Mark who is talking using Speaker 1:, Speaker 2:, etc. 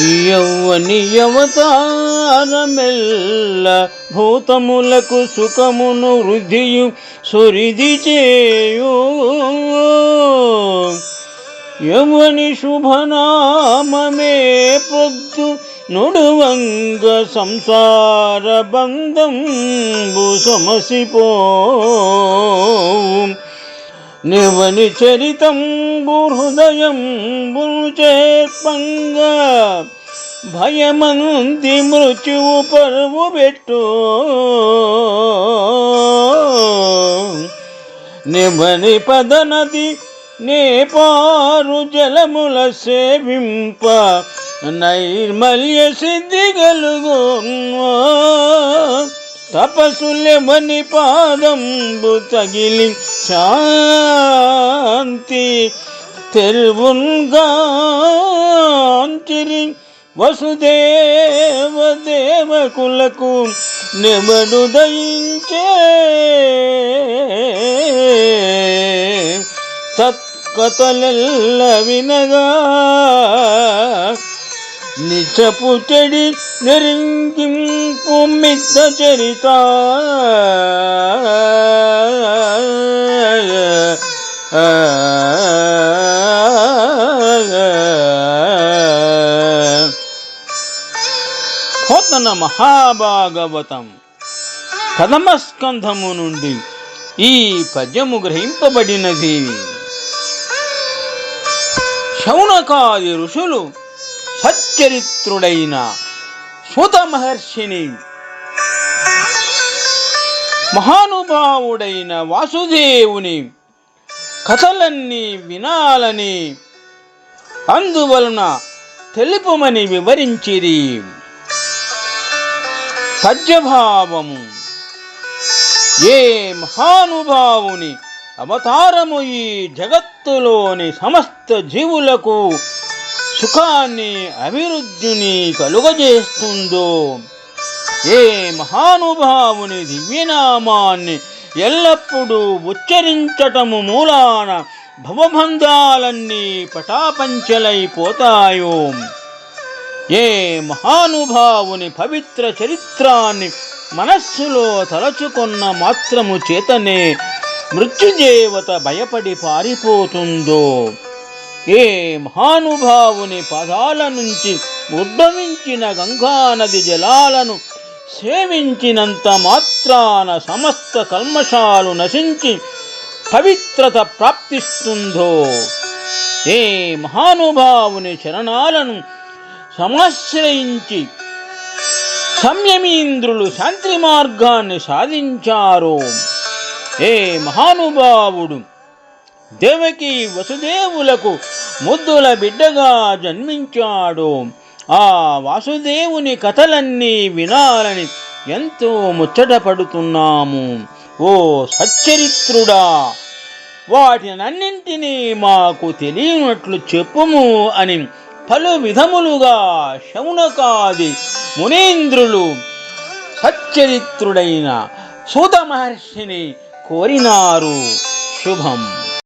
Speaker 1: యౌవని అవతారమెల్ల భూతములకు సుఖమును వృద్ధియు సురిది చేయు. యవ్వని శుభనామే పొద్దు నుడువంగ సంసార బంధంబు సమసిపో నివని చరితంబు హృదయం చేర్పంగా భయమంది మృత్యువు పరువు పెట్టు. నివని పదనది నేపారు జలముల సేవింప నైర్మల్య సిద్ధి గలుగు తపసులెమని పాదంబు తగిలి శాంతి తెరువుగాంచిరి వసుదేవ దేవకులకు నెమడు దయించే తత్కథలెల్ల వినగా నిచపు చెడి నెరింగింపు మిత్త చరిత. పోతన మహాభాగవతం. కదమస్కంధము నుండి ఈ పద్యము గ్రహింపబడినది. శౌనకాది ఋషులు సచ్చరిత్రుడైన సూత మహర్షిని. మహానుభావుడైన వాసుదేవుని కథలన్నీ వినాలని అందువలన తెలుపమని వివరించిరి. పద్యభావము ఏ మహానుభావుని అవతారము ఈ జగత్తులోని సమస్త జీవులకు సుఖాన్ని అభివృద్ధిని కలుగజేస్తుందో. ఏ మహానుభావుని దివ్యనామాన్ని ఎల్లప్పుడూ ఉచ్చరించటము మూలాన భవబంధాలన్నీ పటాపంచలైపోతాయో. ఏ మహానుభావుని పవిత్ర చరిత్రాన్ని మనస్సులో తలచుకున్న మాత్రము చేతనే మృత్యుదేవత భయపడి పారిపోతుందో. ఏ మహానుభావుని పదాల నుంచి ఉద్భవించిన గంగానది జలాలను సేవించినంత మాత్రాన సమస్త కల్మషాలు నశించి పవిత్రత ప్రాప్తిస్తుందో. ఏ మహానుభావుని చరణాలను సమాశ్రయించి సంయమీంద్రులు శాంతి మార్గాన్ని సాధించారో. ఏ మహానుభావుడు దేవకి వసుదేవులకు ముద్దుల బిడ్డగా జన్మించాడు. ఆ వాసుదేవుని కథలన్నీ వినాలని ఎంతో ముచ్చటపడుతున్నాము. ఓ సచ్చరిత్రుడా వాటినన్నింటినీ మాకు తెలియనట్లు చెప్పుము అని పలు విధములుగా శౌనకాది మునీంద్రులు సచ్చరిత్రుడైన సూత మహర్షిని కోరినారు. శుభం.